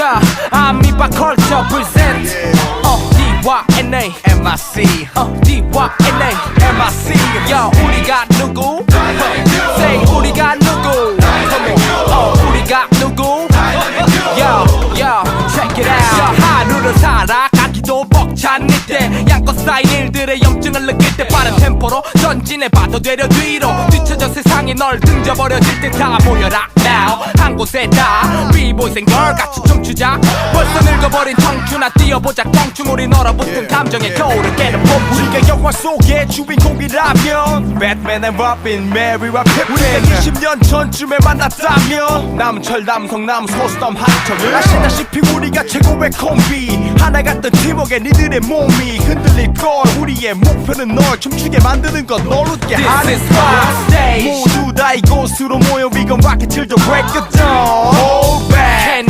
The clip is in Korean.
Yeah, 아미바 컬처 present 어, D.Y.N.A MIC 어, D.Y.N.A MIC 야 우리가 누구? Say 우리가 누구? 어 우리가 누구? Yo yo check it out. 야 하루를 이때 양껏 쌓인 일들의 염증을 느낄 때 빠른 템포로 전진해봐도 되려 뒤로 뒤쳐져 세상이 널 등져버려질 때 다 모여라 now. 한 곳에 다 Girl 같이 춤추자. 벌써 늙어버린 청춘아 뛰어보자. 껑충 우리 얼어붙은 감정의 겨울을 깨는 봄. 우리가 영화 속의 주인공이라면 배트맨 앤 로빈 메리와 피핀 20년 전쯤에 만났다면 남철 남성 남소스덤 한철 아시다시피 우리가 최고의 콤비. 하나 같은 팀워크에 니들의 몸이 흔들릴 걸. 우리의 목표는 널 춤추게 만드는 것널 웃게 This 하는 stage. 모두 다 이곳으로 모여 We gon' rock it till the break of dawn